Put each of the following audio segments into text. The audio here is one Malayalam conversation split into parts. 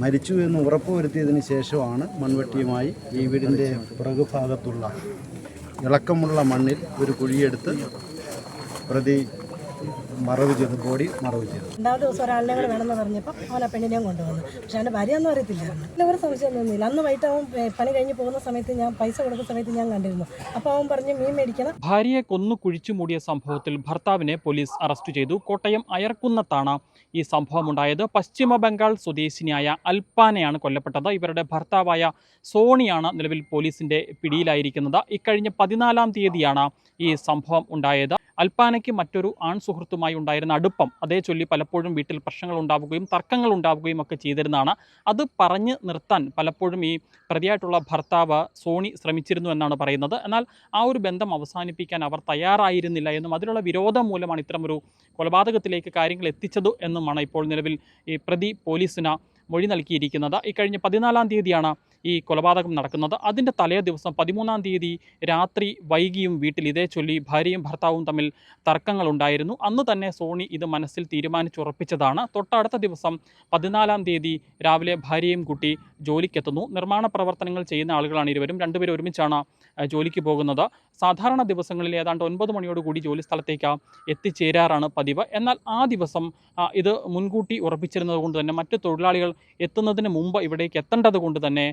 മരിച്ചു എന്ന് ഉറപ്പുവരുത്തിയതിന് ശേഷമാണ് മൺവെട്ടിയുമായി ഈ വീടിന്റെ പുറകുഭാഗത്തുള്ള ഇളക്കമുള്ള മണ്ണിൽ ഒരു കുഴിയെടുത്ത് പ്രതി മറവ് ചെയ്തു കോടി മറവ് ചെയ്തു രണ്ടാമത്തെ ദിവസം ഒരാളിനെ കൂടെ വേണമെന്ന് പറഞ്ഞപ്പോൾ അവൻ ആ പെണ്ണിനെയും കൊണ്ടുവന്നു. പക്ഷെ അവന്റെ ഭാര്യയൊന്നും അറിയത്തില്ലായിരുന്നു അല്ല ഒരു സംശയമൊന്നുമില്ല അന്ന് വൈകിട്ട് അവൻ പണി കഴിഞ്ഞ് പോകുന്ന സമയത്ത് ഞാൻ പൈസ കൊടുക്കുന്ന സമയത്ത് ഞാൻ കണ്ടിരുന്നു. അപ്പോൾ അവൻ പറഞ്ഞു മീൻ മേടിക്കണം. ഭാര്യയെ കൊന്നു കുഴിച്ചു മൂടിയ സംഭവത്തിൽ ഭർത്താവിനെ പോലീസ് അറസ്റ്റ് ചെയ്തു. കോട്ടയം അയർക്കുന്നത്താണ് ഈ സംഭവമുണ്ടായത്. പശ്ചിമ ബംഗാൾ സ്വദേശിനിയായ അൽപാനയാണ് കൊല്ലപ്പെട്ടത്. ഇവരുടെ ഭർത്താവായ സോണിയാണ് നിലവിൽ പോലീസിന്റെ പിടിയിലായിരിക്കുന്നത്. ഇക്കഴിഞ്ഞ പതിനാലാം തീയതിയാണ് ഈ സംഭവം ഉണ്ടായത്. അൽപ്പാനയ്ക്ക് മറ്റൊരു ആൺ സുഹൃത്തുമായി ഉണ്ടായിരുന്ന അടുപ്പം. അതേ ചൊല്ലി പലപ്പോഴും വീട്ടിൽ പ്രശ്നങ്ങൾ ഉണ്ടാവുകയും തർക്കങ്ങൾ ഉണ്ടാവുകയും ഒക്കെ ചെയ്തിരുന്നതാണ്. അത് പറഞ്ഞ് നിർത്താൻ പലപ്പോഴും ഈ പ്രതിയായിട്ടുള്ള ഭർത്താവ് സോണി ശ്രമിച്ചിരുന്നു എന്നാണ് പറയുന്നത്. എന്നാൽ ആ ഒരു ബന്ധം അവസാനിപ്പിക്കാൻ അവർ തയ്യാറായിരുന്നില്ല എന്നും അതിലുള്ള വിരോധം മൂലമാണ് ഇത്തരമൊരു കൊലപാതകത്തിലേക്ക് കാര്യങ്ങൾ എത്തിച്ചത് എന്നുമാണ് ഇപ്പോൾ നിലവിൽ ഈ പ്രതി പോലീസിന് മൊഴി നൽകിയിരിക്കുന്നത്. ഇക്കഴിഞ്ഞ പതിനാലാം തീയതിയാണ് ഈ കൊലപാതകം നടക്കുന്നത്. അതിന്റെ തലേ ദിവസം പതിമൂന്നാം തീയതി രാത്രി വൈകിയും വീട്ടിൽ ഇതേ ചൊല്ലി ഭാര്യയും ഭർത്താവും തമ്മിൽ തർക്കങ്ങളുണ്ടായിരുന്നു അന്ന് തന്നെ സോണി ഇത് മനസ്സിൽ തീരുമാനിച്ചുറപ്പിച്ചതാണ്. തൊട്ടടുത്ത ദിവസം പതിനാലാം തീയതി രാവിലെ ഭാര്യയും കുട്ടി ജോലിക്കെത്തുന്നു. നിർമ്മാണ പ്രവർത്തനങ്ങൾ ചെയ്യുന്ന ആളുകളാണ് ഇരുവരും. രണ്ടുപേരും ഒരുമിച്ചാണ് ജോലിക്ക് പോകുന്നത്. സാധാരണ ദിവസങ്ങളിൽ ഏതാണ്ട് ഒൻപത് മണിയോടുകൂടി ജോലി സ്ഥലത്തേക്ക് എത്തിച്ചേരാറാണ് പതിവ്. എന്നാൽ ആ ദിവസം ഇത് മുൻകൂട്ടി ഉറപ്പിച്ചിരുന്നത് കൊണ്ട് തന്നെ മറ്റ് തൊഴിലാളികൾ എത്തുന്നതിന് മുമ്പ് ഇവിടേക്ക് എത്തേണ്ടത് കൊണ്ട് തന്നെ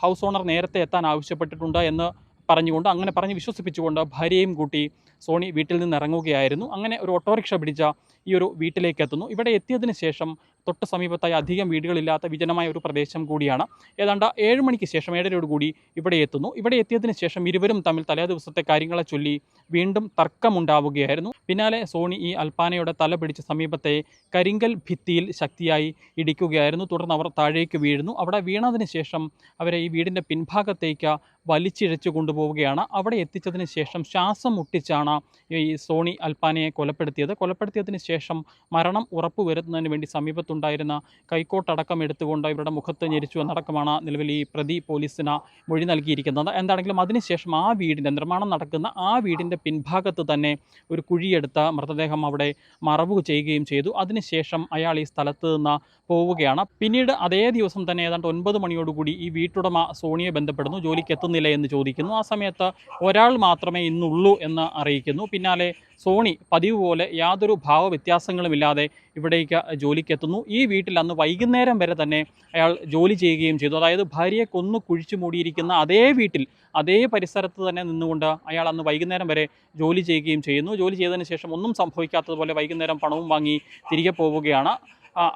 ഹൗസ് ഓണർ നേരത്തെ എത്താൻ ആവശ്യപ്പെട്ടിട്ടുണ്ട് എന്ന് പറഞ്ഞുകൊണ്ട് അങ്ങനെ പറഞ്ഞ് വിശ്വസിപ്പിച്ചുകൊണ്ട് ഭാര്യയും കൂട്ടി സോണി വീട്ടിൽ നിന്ന് ഇറങ്ങുകയായിരുന്നു. അങ്ങനെ ഒരു ഓട്ടോറിക്ഷ പിടിച്ച ഈ ഒരു വീട്ടിലേക്ക് എത്തുന്നു. ഇവിടെ എത്തിയതിന് ശേഷം തൊട്ട് സമീപത്തായി അധികം വീടുകളില്ലാത്ത വിജനമായ ഒരു പ്രദേശം കൂടിയാണ്. ഏതാണ്ട് ഏഴ് മണിക്ക് ശേഷം ഏഴരയോട് കൂടി ഇവിടെ എത്തുന്നു. ഇവിടെ എത്തിയതിന് ശേഷം ഇരുവരും തമ്മിൽ തലേ ദിവസത്തെ കാര്യങ്ങളെ ചൊല്ലി വീണ്ടും തർക്കമുണ്ടാവുകയായിരുന്നു. പിന്നാലെ സോണി ഈ അൽപാനയുടെ തല പിടിച്ച് സമീപത്തെ കരിങ്കൽ ഭിത്തിയിൽ ശക്തിയായി ഇടിക്കുകയായിരുന്നു. തുടർന്ന് അവർ താഴേക്ക് വീഴുന്നു. അവിടെ വീണതിന് ശേഷം അവരെ ഈ വീടിന്റെ പിൻഭാഗത്തേക്ക് വലിച്ചിഴച്ചു കൊണ്ടുപോവുകയാണ്. അവിടെ എത്തിച്ചതിന് ശേഷം ശ്വാസം മുട്ടിച്ചാണ് ഈ സോണി അൽപാനയെ കൊലപ്പെടുത്തിയത്. കൊലപ്പെടുത്തിയതിന് ശേഷം മരണം ഉറപ്പുവരുത്തുന്നതിന് വേണ്ടി സമീപത്തുണ്ടായിരുന്ന കൈക്കോട്ടടക്കം എടുത്തുകൊണ്ട് ഇവരുടെ മുഖത്ത് ഞെരിച്ചു എന്നടക്കമാണ് നിലവിൽ ഈ പ്രതി പോലീസിന് മൊഴി നൽകിയിരിക്കുന്നത്. എന്താണെങ്കിലും അതിനുശേഷം ആ വീടിന്റെ നിർമ്മാണം നടക്കുന്ന ആ വീടിന്റെ പിൻഭാഗത്ത് തന്നെ ഒരു കുഴിയെടുത്ത് മൃതദേഹം അവിടെ മറവ് ചെയ്യുകയും ചെയ്തു. അതിനുശേഷം അയാൾ ഈ സ്ഥലത്ത് നിന്ന് പോവുകയാണ്. പിന്നീട് അതേ ദിവസം തന്നെ ഏതാണ്ട് ഒൻപത് മണിയോടുകൂടി ഈ വീട്ടുടമ സോണിയെ ബന്ധപ്പെടുന്നു. ജോലിക്ക് എത്തുന്നില്ല എന്ന് ചോദിക്കുന്നു. ആ സമയത്ത് ഒരാൾ മാത്രമേ ഇന്നുള്ളൂ എന്ന് അറിയിക്കുന്നു. പിന്നാലെ സോണി പതിവ് പോലെ യാതൊരു ഭാവവ്യത്യാസങ്ങളുമില്ലാതെ ഇവിടേക്ക് ജോലിക്കെത്തുന്നു. ഈ വീട്ടിൽ അന്ന് വൈകുന്നേരം വരെ തന്നെ അയാൾ ജോലി ചെയ്യുകയും ചെയ്തു. അതായത് ഭാര്യയെ കൊന്നു കുഴിച്ചു മൂടിയിരിക്കുന്ന അതേ വീട്ടിൽ അതേ പരിസരത്ത് തന്നെ നിന്നുകൊണ്ട് അയാൾ അന്ന് വൈകുന്നേരം വരെ ജോലി ചെയ്യുകയും ചെയ്യുന്നു. ജോലി ചെയ്തതിന് ശേഷം ഒന്നും സംഭവിക്കാത്തതുപോലെ വൈകുന്നേരം പണവും വാങ്ങി തിരികെ പോവുകയാണ്.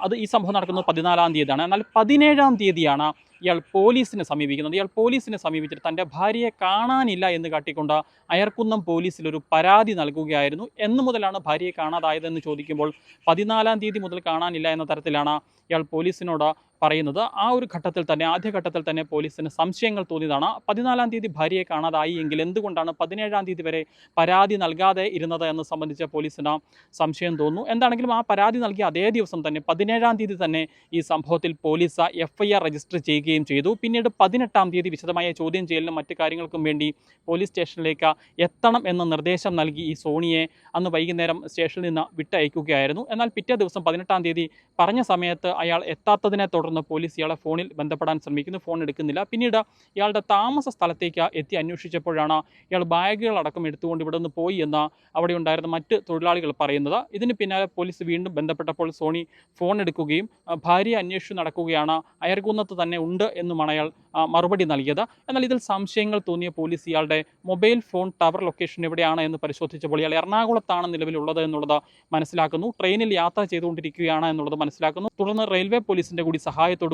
അത് ഈ സംഭവം നടക്കുന്നത് പതിനാലാം തീയതിയാണ്. എന്നാൽ പതിനേഴാം തീയതിയാണ് ഇയാൾ പോലീസിനെ സമീപിക്കുന്നത്. ഇയാൾ പോലീസിനെ സമീപിച്ചിട്ട് തന്റെ ഭാര്യയെ കാണാനില്ല എന്ന് കാട്ടിക്കൊണ്ട് അയർക്കുന്നം പോലീസിലൊരു പരാതി നൽകുകയായിരുന്നു. എന്നു മുതലാണ് ഭാര്യയെ കാണാതായതെന്ന് ചോദിക്കുമ്പോൾ പതിനാലാം തീയതി മുതൽ കാണാനില്ല എന്ന തരത്തിലാണ് ഇയാൾ പോലീസിനോട് പറയുന്നത്. ആ ഒരു ഘട്ടത്തിൽ തന്നെ ആദ്യഘട്ടത്തിൽ തന്നെ പോലീസിന് സംശയങ്ങൾ തോന്നിയതാണ്. പതിനാലാം തീയതി ഭാര്യയെ കാണാതായി എങ്കിൽ എന്തുകൊണ്ടാണ് പതിനേഴാം തീയതി വരെ പരാതി നൽകാതെ ഇരുന്നത് എന്ന് സംബന്ധിച്ച് പോലീസിന് സംശയം തോന്നുന്നു. എന്താണെങ്കിലും ആ പരാതി നൽകിയ അതേ ദിവസം തന്നെ പതിനേഴാം തീയതി തന്നെ ഈ സംഭവത്തിൽ പോലീസ് എഫ് രജിസ്റ്റർ ചെയ്യുകയും ചെയ്തു. പിന്നീട് പതിനെട്ടാം തീയതി വിശദമായ ചോദ്യം ചെയ്യലിനും മറ്റു കാര്യങ്ങൾക്കും വേണ്ടി പോലീസ് സ്റ്റേഷനിലേക്ക് എത്തണം എന്ന നിർദ്ദേശം നൽകി ഈ സോണിയെ അന്ന് വൈകുന്നേരം സ്റ്റേഷനിൽ നിന്ന് വിട്ടയക്കുകയായിരുന്നു. എന്നാൽ പിറ്റേ ദിവസം പതിനെട്ടാം തീയതി പറഞ്ഞ സമയത്ത് അയാൾ എത്താത്തതിനെ തുടർന്ന് പോലീസ് ഇയാളെ ഫോണിൽ ബന്ധപ്പെടാൻ ശ്രമിക്കുന്നു. ഫോൺ എടുക്കുന്നില്ല. പിന്നീട് ഇയാളുടെ താമസ സ്ഥലത്തേക്ക് എത്തി അന്വേഷിച്ചപ്പോഴാണ് ഇയാൾ ബാഗുകളടക്കം എടുത്തുകൊണ്ട് ഇവിടെ നിന്ന് പോയി എന്ന് അവിടെ ഉണ്ടായിരുന്ന മറ്റ് തൊഴിലാളികൾ പറയുന്നത്. ഇതിന് പിന്നാലെ പോലീസ് വീണ്ടും ബന്ധപ്പെട്ടപ്പോൾ സോണി ഫോൺ എടുക്കുകയും ഭാര്യയെ അന്വേഷിച്ചു നടക്കുകയാണ്. അയർകുന്നത്ത് തന്നെ ഉണ്ട് എന്നുമാണ് അയാൾ മറുപടി നൽകിയത്. എന്നാൽ ഇതിൽ സംശയങ്ങൾ തോന്നിയ പോലീസ് ഇയാളുടെ മൊബൈൽ ഫോൺ ടവർ ലൊക്കേഷൻ എവിടെയാണ് എന്ന് പരിശോധിച്ചപ്പോൾ ഇയാൾ എറണാകുളത്താണ് നിലവിലുള്ളത് എന്നുള്ളത് മനസ്സിലാക്കുന്നു. ട്രെയിനിൽ യാത്ര ചെയ്തുകൊണ്ടിരിക്കുകയാണ് എന്നുള്ളത് മനസ്സിലാക്കുന്നു. തുടർന്ന് റെയിൽവേ പോലീസിന്റെ കൂടി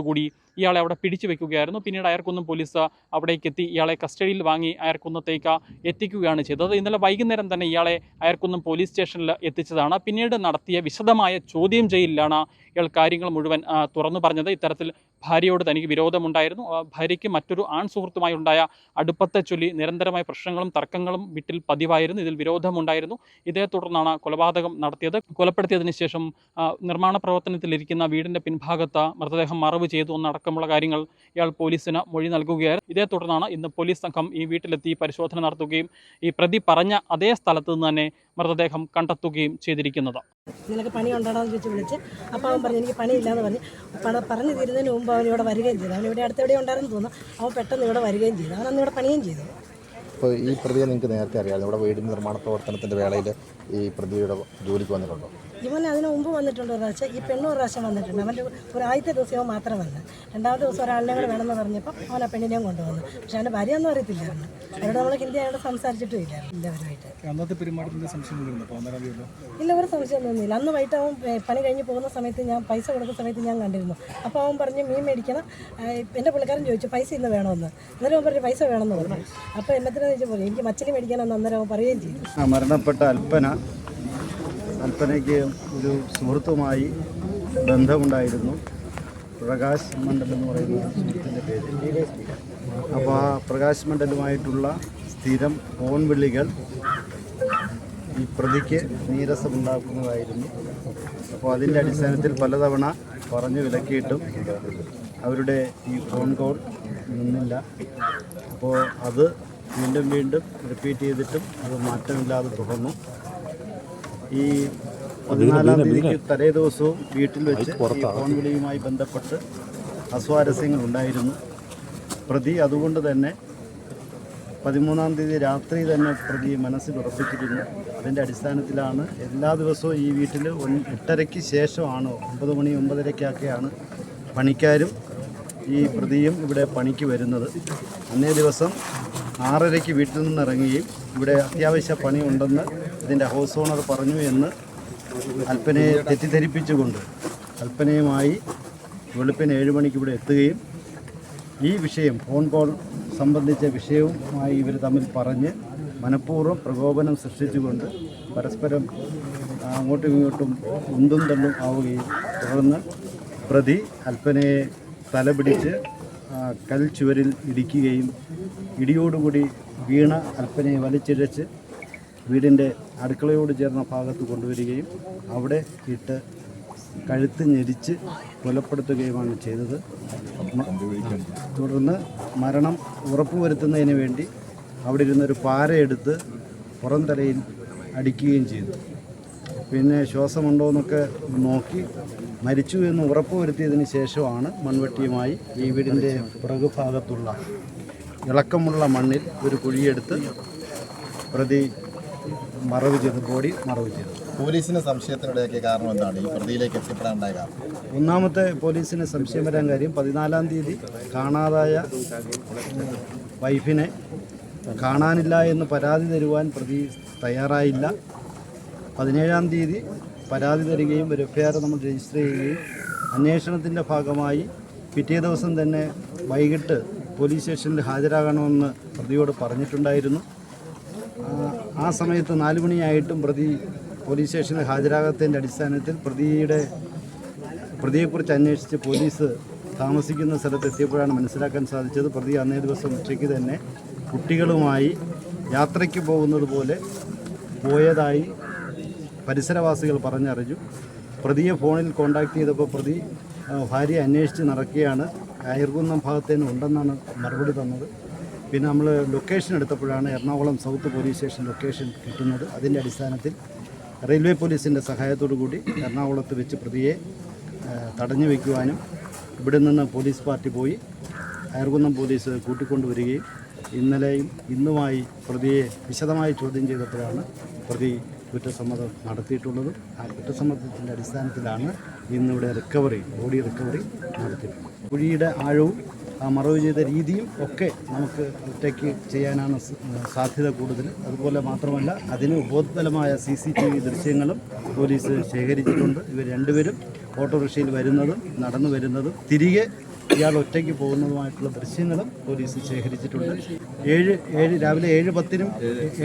കൂടി ഇയാളെ അവിടെ പിടിച്ചു വെക്കുകയായിരുന്നു. പിന്നീട് അയർക്കുന്നം പോലീസ് അവിടേക്ക് എത്തി ഇയാളെ കസ്റ്റഡിയിൽ വാങ്ങി അയർക്കുന്നത്തേക്ക് എത്തിക്കുകയാണ് ചെയ്തത്. ഇന്നലെ വൈകുന്നേരം തന്നെ ഇയാളെ അയർക്കുന്നം പോലീസ് സ്റ്റേഷനിൽ എത്തിച്ചതാണ്. പിന്നീട് നടത്തിയ വിശദമായ ചോദ്യം ചെയ്യലിലാണ് ഇയാൾ കാര്യങ്ങൾ മുഴുവൻ തുറന്നു പറഞ്ഞത്. ഇത്തരത്തിൽ ഭാര്യയോട് തനിക്ക് വിരോധമുണ്ടായിരുന്നു. ആ, ഭാര്യയ്ക്ക് മറ്റൊരു ആൺ സുഹൃത്തുമായി ഉണ്ടായ അടുപ്പത്തെ ചൊല്ലി നിരന്തരമായ പ്രശ്നങ്ങളും തർക്കങ്ങളും വീട്ടിൽ പതിവായിരുന്നു. ഇതിൽ വിരോധമുണ്ടായിരുന്നു. ഇതേ തുടർന്നാണ് കൊലപാതകം നടത്തിയത്. കൊലപ്പെടുത്തിയതിന് ശേഷം നിർമ്മാണ പ്രവർത്തനത്തിലിരിക്കുന്ന വീടിന്റെ പിൻഭാഗത്ത് മൃതദേഹം മറവ് ചെയ്തു എന്നടക്കമുള്ള കാര്യങ്ങൾ ഇയാൾ പോലീസിന് മൊഴി നൽകുകയായിരുന്നു. ഇതേ തുടർന്നാണ് ഇന്ന് പോലീസ് സംഘം ഈ വീട്ടിലെത്തി പരിശോധന നടത്തുകയും ഈ പ്രതി പറഞ്ഞ അതേ സ്ഥലത്ത് നിന്ന് തന്നെ മൃതദേഹം കണ്ടെത്തുകയും ചെയ്തിരിക്കുന്നത്. നിനക്ക് പണി ഉണ്ടോന്ന് ചോദിച്ച് വിളിച്ച് അപ്പോൾ അവൻ പറഞ്ഞു എനിക്ക് പണിയില്ലാന്ന് പറഞ്ഞ്. പണ പറഞ്ഞു തീരുന്നതിന് മുമ്പ് അവൻ ഇവിടെ വരികയും ചെയ്തു. അവൻ ഇവിടെ അടുത്തെവിടെ ഉണ്ടായിരുന്നു തോന്നുന്നു. അവൻ പെട്ടെന്ന് ഇവിടെ വരികയും ചെയ്തു. അവൻ അന്ന് ഇവിടെ പണിയും ചെയ്തു. അപ്പോൾ ഈ പ്രതിയെ നിങ്ങൾക്ക് നേരത്തെ അറിയാം ഇവിടെ വീടിന്റെ നിർമ്മാണ പ്രവർത്തനത്തിന്റെ വേളയിൽ ഈ പ്രതിയുടെ ജോലിക്ക് വന്നിട്ടുണ്ടോ? ഇവൻ അതിന് മുമ്പ് വന്നിട്ടുണ്ട് ഒരു പ്രാവശ്യം ഈ പെണ്ണ് ഒരു പ്രാവശ്യം വന്നിട്ടുണ്ട്. അവന്റെ ഒരു ആദ്യത്തെ ദിവസം അവൻ മാത്രം വന്ന്. രണ്ടാമത്തെ ദിവസം ഒരാളിനെ കൂടെ വേണമെന്ന് പറഞ്ഞപ്പോൾ അവൻ ആ പെണ്ണിനെയും കൊണ്ടുവന്നു. പക്ഷെ അവന്റെ ഭാര്യ ഒന്നും അറിയത്തില്ലായിരുന്നു. അവരോട് നമ്മൾ ഹിന്ദി അയാളോട് സംസാരിച്ചിട്ടും ഇല്ല എല്ലാവരുമായിട്ട് ഇല്ല ഒരു സംശയമൊന്നുമില്ല അന്ന് വൈകിട്ട് അവൻ പണി കഴിഞ്ഞ് പോകുന്ന സമയത്ത് ഞാൻ പൈസ കൊടുക്കുന്ന സമയത്ത് ഞാൻ കണ്ടിരുന്നു. അപ്പോൾ അവൻ പറഞ്ഞു മീൻ മേടിക്കണം. എന്റെ പുള്ളിക്കാരൻ ചോദിച്ചു പൈസ ഇന്ന് വേണമെന്ന്? അന്നേരം അവൻ പറഞ്ഞു പൈസ വേണമെന്ന് പറഞ്ഞു. അപ്പോൾ എന്നത്തിനാന്ന് ചോദിച്ചപ്പോൾ എനിക്ക് മച്ചിലി മേടിക്കാനെന്ന് അന്നേരം അവൻ പറയുകയും ചെയ്തു. ആ മരണപ്പെട്ട അൽപ്പന അൽപ്പനയ്ക്ക് ഒരു സുഹൃത്തുമായി ബന്ധമുണ്ടായിരുന്നു. പ്രകാശ് മണ്ഡൽ എന്ന് പറയുന്ന സുഹൃത്തിന്റെ പേര്. അപ്പോൾ ആ പ്രകാശ് മണ്ഡലുമായിട്ടുള്ള സ്ഥിരം ഫോൺ വിളികൾ ഈ പ്രതിക്ക് നീരസമുണ്ടാക്കുന്നതായിരുന്നു. അപ്പോൾ അതിന്റെ അടിസ്ഥാനത്തിൽ പലതവണ പറഞ്ഞു വിലക്കിയിട്ടും അവരുടെ ഈ ഫോൺ കോൾ നിന്നില്ല. അപ്പോൾ അത് വീണ്ടും വീണ്ടും റിപ്പീറ്റ് ചെയ്തിട്ടും അത് മാറ്റമില്ലാതെ തുടർന്നു. ഈ പതിനാലാം തീയതിക്ക് തലേ ദിവസവും വീട്ടിൽ വെച്ച് ഫോൺ വിളിയുമായി ബന്ധപ്പെട്ട് അസ്വാരസ്യങ്ങൾ ഉണ്ടായിരുന്നു പ്രതി അതുകൊണ്ട് തന്നെ പതിമൂന്നാം തീയതി രാത്രി തന്നെ പ്രതി മനസ്സിൽ ഉറപ്പിച്ചിരുന്നു. അതിന്റെ അടിസ്ഥാനത്തിലാണ് എല്ലാ ദിവസവും ഈ വീട്ടിൽ ഒൻ- എട്ടരയ്ക്ക് ശേഷമാണ് ഒമ്പത് മണി ഒമ്പതരയ്ക്കൊക്കെയാണ് പണിക്കാരും ഈ പ്രതിയും ഇവിടെ പണിക്ക് വരുന്നത്. അന്നേ ദിവസം ആറരയ്ക്ക് വീട്ടിൽ നിന്ന് ഇറങ്ങുകയും ഇവിടെ അത്യാവശ്യ പണിയുണ്ടെന്ന് ഇതിന്റെ ഹൗസ് ഓണർ പറഞ്ഞു എന്ന് അൽപ്പനയെ തെറ്റിദ്ധരിപ്പിച്ചുകൊണ്ട് അൽപ്പനയുമായി വെളുപ്പിന് ഏഴ് മണിക്ക് ഇവിടെ എത്തുകയും ഈ വിഷയം ഫോൺ കോൾ സംബന്ധിച്ച വിഷയവുമായി ഇവർ തമ്മിൽ പറഞ്ഞ് മനഃപൂർവം പ്രകോപനം സൃഷ്ടിച്ചുകൊണ്ട് പരസ്പരം അങ്ങോട്ടും ഇങ്ങോട്ടും ഉന്തും തള്ളും ആവുകയും തുടർന്ന് പ്രതി അൽപ്പനയെ തലപിടിച്ച് ആ, കൽച്ചുവരിൽ ഇടിക്കുകയും ഇടിയോടുകൂടി വീണ അൽപ്പനെ വലിച്ചിഴച്ച് വീടിന്റെ അടുക്കളയോട് ചേർന്ന ഭാഗത്ത് കൊണ്ടുവരികയും അവിടെ ഇട്ട് കഴുത്ത് ഞെരിച്ച് കൊലപ്പെടുത്തുകയുമാണ് ചെയ്തത്. തുടർന്ന് മരണം ഉറപ്പുവരുത്തുന്നതിന് വേണ്ടി അവിടെ ഇരുന്നൊരു പാരയെടുത്ത് പുറം തലയിൽ അടിക്കുകയും ചെയ്തു. പിന്നെ ശ്വാസമുണ്ടോ എന്നൊക്കെ നോക്കി മരിച്ചു എന്ന് ഉറപ്പുവരുത്തിയതിന് ശേഷമാണ് മൺവെട്ടിയുമായി ഈ വീടിന്റെ പുറകുഭാഗത്തുള്ള ഇളക്കമുള്ള മണ്ണിൽ ഒരു കുഴിയെടുത്ത് പ്രതി മറവ് ചെയ്തു ബോഡി മറവ് ചെയ്തു. പോലീസിന് സംശയത്തിനിടയൊക്കെ കാരണം എന്താണ്? ഈ പ്രതിയിലേക്ക് എത്തിപ്പെടാനുണ്ടായ കാരണം? ഒന്നാമത്തെ പോലീസിന് സംശയം വരാൻ കാര്യം പതിനാലാം തീയതി കാണാതായ വൈഫിനെ കാണാനില്ല എന്ന് പരാതി തരുവാൻ പ്രതി തയ്യാറായില്ല. പതിനേഴാം തീയതി പരാതി തരികയും ഒരു എഫ്ഐആർ നമ്മൾ രജിസ്റ്റർ ചെയ്യുകയും അന്വേഷണത്തിന്റെ ഭാഗമായി പിറ്റേ ദിവസം തന്നെ വൈകിട്ട് പോലീസ് സ്റ്റേഷനിൽ ഹാജരാകണമെന്ന് പ്രതിയോട് പറഞ്ഞിട്ടുണ്ടായിരുന്നു. ആ- സമയത്ത് നാല് മണിയായിട്ടും പ്രതി പോലീസ് സ്റ്റേഷനിൽ ഹാജരാകാത്തതിന്റെ അടിസ്ഥാനത്തിൽ പ്രതിയുടെ പ്രതിയെക്കുറിച്ച് അന്വേഷിച്ച് പോലീസ് താമസിക്കുന്ന സ്ഥലത്തെത്തിയപ്പോഴാണ് മനസ്സിലാക്കാൻ സാധിച്ചത്. പ്രതി അന്നേ ദിവസം ഉച്ചയ്ക്ക് തന്നെ കുട്ടികളുമായി യാത്രയ്ക്ക് പോകുന്നത് പോലെ പോയതായി പരിസരവാസികൾ പറഞ്ഞറിഞ്ഞു. പ്രതിയെ ഫോണിൽ കോൺടാക്ട് ചെയ്തപ്പോൾ പ്രതി ഭാര്യ അന്വേഷിച്ച് നടക്കുകയാണ്. അയർകുന്നം ഭാഗത്തേന് ഉണ്ടെന്നാണ് മറുപടി തന്നത്. പിന്നെ നമ്മൾ location എടുത്തപ്പോഴാണ് Ernakulam south police station location കിട്ടുന്നത്. അതിന്റെ അടിസ്ഥാനത്തിൽ റെയിൽവേ പോലീസിന്റെ സഹായത്തോടു കൂടി എറണാകുളത്ത് വെച്ച് പ്രതിയെ തടഞ്ഞു വയ്ക്കുവാനും ഇവിടെ നിന്ന് പോലീസ് പാർട്ടി പോയി അയർകുന്നം പോലീസ് കൂട്ടിക്കൊണ്ടുവരികയും ഇന്നലെയും ഇന്നുമായി പ്രതിയെ വിശദമായി ചോദ്യം ചെയ്തപ്പോഴാണ് പ്രതി കുറ്റസമ്മതം നടത്തിയിട്ടുള്ളതും ആ കുറ്റസമ്മതത്തിന്റെ അടിസ്ഥാനത്തിലാണ് ഇന്നിവിടെ റിക്കവറി ബോഡി റിക്കവറി നടത്തിയിട്ടുള്ളത്. കുഴിയുടെ ആഴവും ആ മറവ് ചെയ്ത രീതിയും ഒക്കെ നമുക്ക് ഒറ്റയ്ക്ക് ചെയ്യാനാണ് സാധ്യത കൂടുതൽ. അതുപോലെ മാത്രമല്ല അതിന് ഉപോത്ബലമായ സി സി ടി വി ദൃശ്യങ്ങളും പോലീസ് ശേഖരിച്ചിട്ടുണ്ട്. ഇവർ രണ്ടുപേരും ഓട്ടോറിക്ഷയിൽ വരുന്നതും നടന്നു വരുന്നതും തിരികെ ഇയാൾ ഒറ്റയ്ക്ക് പോകുന്നതുമായിട്ടുള്ള ദൃശ്യങ്ങളും പോലീസ് ശേഖരിച്ചിട്ടുണ്ട്. ഏഴ് ഏഴ് രാവിലെ ഏഴ് പത്തിനും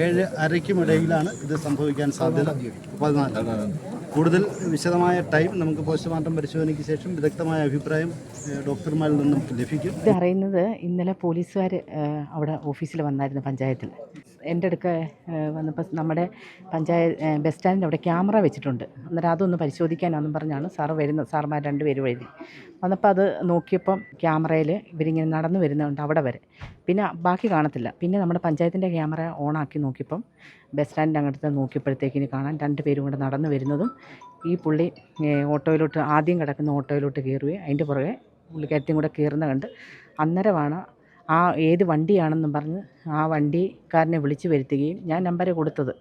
ഏഴ് അരയ്ക്കും ഇടയിലാണ് ഇത് സംഭവിക്കാൻ സാധ്യത. പതിനാല്. കൂടുതൽ വിശദമായ ടൈം നമുക്ക് പോസ്റ്റ്മോർട്ടം പരിശോധനയ്ക്ക് ശേഷം വിദഗ്ധമായ അഭിപ്രായം ഡോക്ടർമാരിൽ നിന്നും ലഭിക്കും. ഇത് അറിയുന്നത് ഇന്നലെ പോലീസുകാർ അവിടെ ഓഫീസിൽ വന്നായിരുന്നു പഞ്ചായത്തിൽ. എന്റെ അടുക്ക വന്നപ്പോൾ നമ്മുടെ പഞ്ചായത്ത് ബസ് സ്റ്റാൻഡിന്റെ അവിടെ ക്യാമറ വെച്ചിട്ടുണ്ട്. അന്നേരം അതൊന്ന് പരിശോധിക്കാനാണെന്നും പറഞ്ഞാണ് സാറ് വരുന്നത് സാറുമാർ രണ്ടുപേരും എഴുതി വന്നപ്പോൾ അത് നോക്കിയപ്പം ക്യാമറയിൽ ഇവരിങ്ങനെ നടന്നു വരുന്നുണ്ട് അവിടെ വരെ. പിന്നെ ബാക്കി കാണത്തില്ല. പിന്നെ നമ്മുടെ പഞ്ചായത്തിന്റെ ക്യാമറ ഓണാക്കി നോക്കിയപ്പം ബസ് സ്റ്റാൻഡിന്റെ അങ്ങോട്ട് നോക്കിയപ്പോഴത്തേക്കിന് കാണാൻ രണ്ട് പേരും കൂടെ നടന്നു വരുന്നതും ഈ പുള്ളി ഓട്ടോയിലോട്ട് ആദ്യം കിടക്കുന്ന ഓട്ടോയിലോട്ട് കയറുകയും അതിന്റെ പുറകെ പുള്ളിക്കാരത്തെയും കൂടെ കയറുന്ന കണ്ട് അന്നേരമാണ് ആ ഏത് വണ്ടിയാണെന്നും പറഞ്ഞ് ആ വണ്ടിക്കാരനെ വിളിച്ചു വരുത്തുകയും ഞാൻ നമ്പർ കൊടുത്തത്.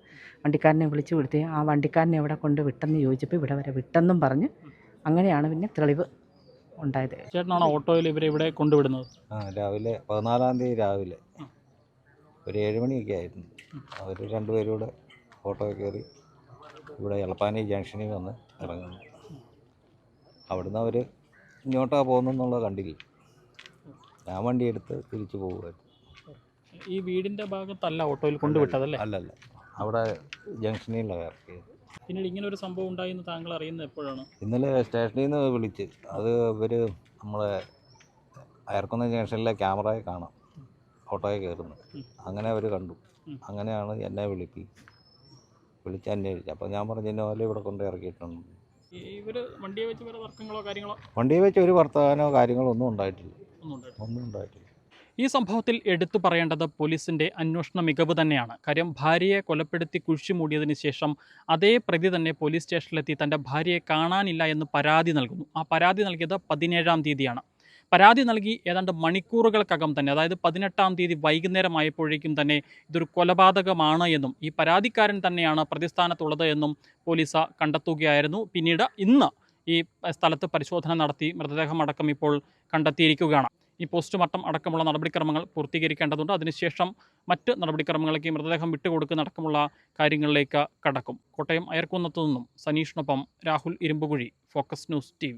വണ്ടിക്കാരനെ വിളിച്ചു വരുത്തുകയും ആ വണ്ടിക്കാരനെ എവിടെ കൊണ്ട് വിട്ടെന്ന് ചോദിച്ചപ്പോൾ ഇവിടെ വരെ വിട്ടെന്നും പറഞ്ഞ് അങ്ങനെയാണ് പിന്നെ തെളിവ് ഉണ്ടായത്. ചേട്ടനാണോ ഓട്ടോയിൽ ഇവരെ ഇവിടെ കൊണ്ടുവിടുന്നത്? ആ രാവിലെ പതിനാലാം തീയതി രാവിലെ. ഒരു ഏഴ് മണിയൊക്കെ ആയിരുന്നു. അവർ രണ്ടുപേരും കൂടെ ഓട്ടോ കയറി ഇവിടെ എളപ്പാനി ജംഗ്ഷനിൽ വന്ന് ഇറങ്ങുന്നു. അവിടുന്ന് അവർ ഇങ്ങോട്ടാ പോകുന്നെന്നുള്ളത് കണ്ടില്ല? ഞാൻ വണ്ടി എടുത്ത് തിരിച്ചു പോകുമായിരുന്നു ഈ വീടിന്റെ ഭാഗത്തല്ല ഓട്ടോയിൽ കൊണ്ടുവിട്ടതല്ലേ അല്ലല്ല അവിടെ ജംഗ്ഷനിലാണ് ഇറക്കിയത് പിന്നീട് ഇങ്ങനെ ഒരു സംഭവം ഉണ്ടായിരുന്നു താങ്കൾ അറിയുന്നത് എപ്പോഴാണ്? ഇന്നലെ സ്റ്റേഷനിൽ നിന്ന് വിളിച്ച്. അത് ഇവർ നമ്മളെ അയർക്കുന്ന ജംഗ്ഷനിലെ ക്യാമറയെ കാണാം. ഓട്ടോയെ കയറുന്നു. അങ്ങനെ അവർ കണ്ടു. അങ്ങനെയാണ് എന്നെ വിളിപ്പി വിളിച്ച് അന്വേഷിച്ചു അപ്പോൾ ഞാൻ പറഞ്ഞു ഇന്നോലെ ഇവിടെ കൊണ്ട് ഇറക്കിയിട്ടുണ്ട് വണ്ടിയെ വെച്ച് ഒരു വർത്തമാനോ കാര്യങ്ങളോ ഒന്നും ഉണ്ടായിട്ടില്ല. ഒന്നും ഉണ്ടായിട്ടില്ല. ഈ സംഭവത്തിൽ എടുത്തു പറയേണ്ടത് പോലീസിന്റെ അന്വേഷണ മികവ് തന്നെയാണ്. കാര്യം ഭാര്യയെ കൊലപ്പെടുത്തി കുഴിച്ചു മൂടിയതിന് ശേഷം അതേ പ്രതി തന്നെ പോലീസ് സ്റ്റേഷനിലെത്തി തന്റെ ഭാര്യയെ കാണാനില്ല എന്ന് പരാതി നൽകുന്നു. ആ പരാതി നൽകിയത് പതിനേഴാം തീയതിയാണ്. പരാതി നൽകി ഏതാണ്ട് മണിക്കൂറുകൾക്കകം തന്നെ അതായത് പതിനെട്ടാം തീയതി വൈകുന്നേരമായപ്പോഴേക്കും തന്നെ ഇതൊരു കൊലപാതകമാണ് എന്നും ഈ പരാതിക്കാരൻ തന്നെയാണ് പ്രതിസ്ഥാനത്തുള്ളത് എന്നും പോലീസ് കണ്ടെത്തുകയായിരുന്നു. പിന്നീട് ഇന്ന് ഈ സ്ഥലത്ത് പരിശോധന നടത്തി മൃതദേഹം അടക്കം ഇപ്പോൾ കണ്ടെത്തിയിരിക്കുകയാണ്. ഈ പോസ്റ്റ്മോർട്ടം അടക്കമുള്ള നടപടിക്രമങ്ങൾ പൂർത്തീകരിക്കേണ്ടതുണ്ട്. അതിനുശേഷം മറ്റ് നടപടിക്രമങ്ങളിലേക്ക് മൃതദേഹം വിട്ടുകൊടുക്കുന്ന അടക്കമുള്ള കാര്യങ്ങളിലേക്ക് കടക്കും. കോട്ടയം അയർക്കുന്നത്തു നിന്നും സനീഷിനൊപ്പം Rahul Irumbukuzhi Focus News T